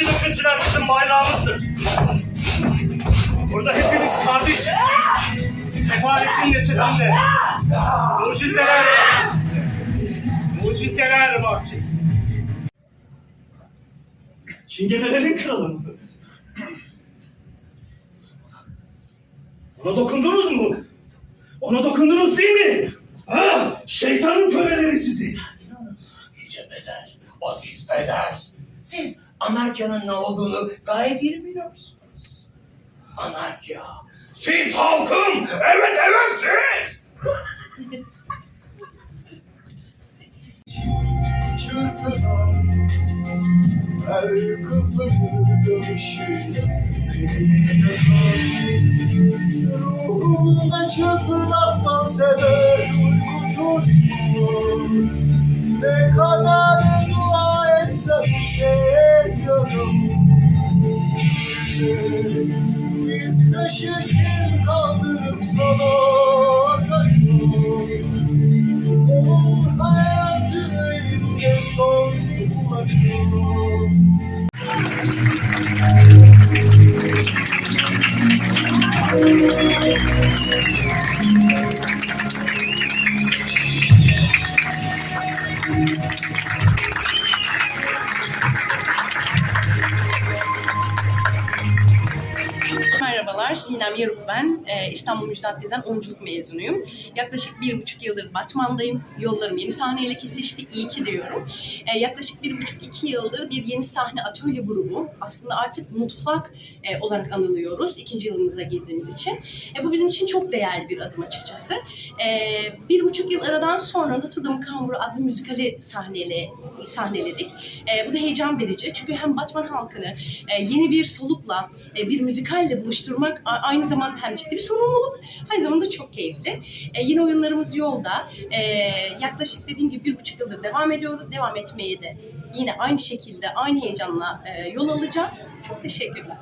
Milliyetçi döküntüler bizim bayrağımızdır. Burada hepimiz kardeş. Sefaletin neşesinde. Mucizeler Mucizeler bahçesi. Çingenelerin kralı mı? Ona dokundunuz mu? Ona dokundunuz değil mi? Ha? Şeytanın köleleri sizi. Yüce Beder, Aziz Beder. Siz anaryanın ne olduğunu gayet iyi biliyorsunuz. Anarya. Siz halkım. Evet evet siz. çırpınan her kıpırı dönüşüyle Ruhumda çırpınan dans eder Ne kadar Bir taşırken kaldırıp sana akıyor onun hayatı elimde son bulacağım. Merhabalar, Sinem Yaruk ben. Ee, İstanbul Müjdatge'den oyunculuk mezunuyum. Yaklaşık bir buçuk yıldır Batman'dayım. Yollarım yeni sahneyle kesişti, iyi ki diyorum. Ee, yaklaşık bir buçuk iki yıldır bir yeni sahne atölye grubu. Aslında artık mutfak e, olarak anılıyoruz ikinci yılımıza girdiğimiz için. E, bu bizim için çok değerli bir adım açıkçası. E, bir buçuk yıl aradan sonra Notre Dame Kamburu adlı müzikali sahnele, sahneledik. E, bu da heyecan verici çünkü hem Batman halkını e, yeni bir solukla, e, bir müzikalle buluşturmak a- aynı zamanda hem ciddi bir sorumluluk, aynı zamanda çok keyifli. E, yine oyunlarımız yolda. E, yaklaşık dediğim gibi bir buçuk yıldır devam ediyoruz. Devam etmeye de yine aynı şekilde, aynı heyecanla e, yol alacağız. Çok teşekkürler.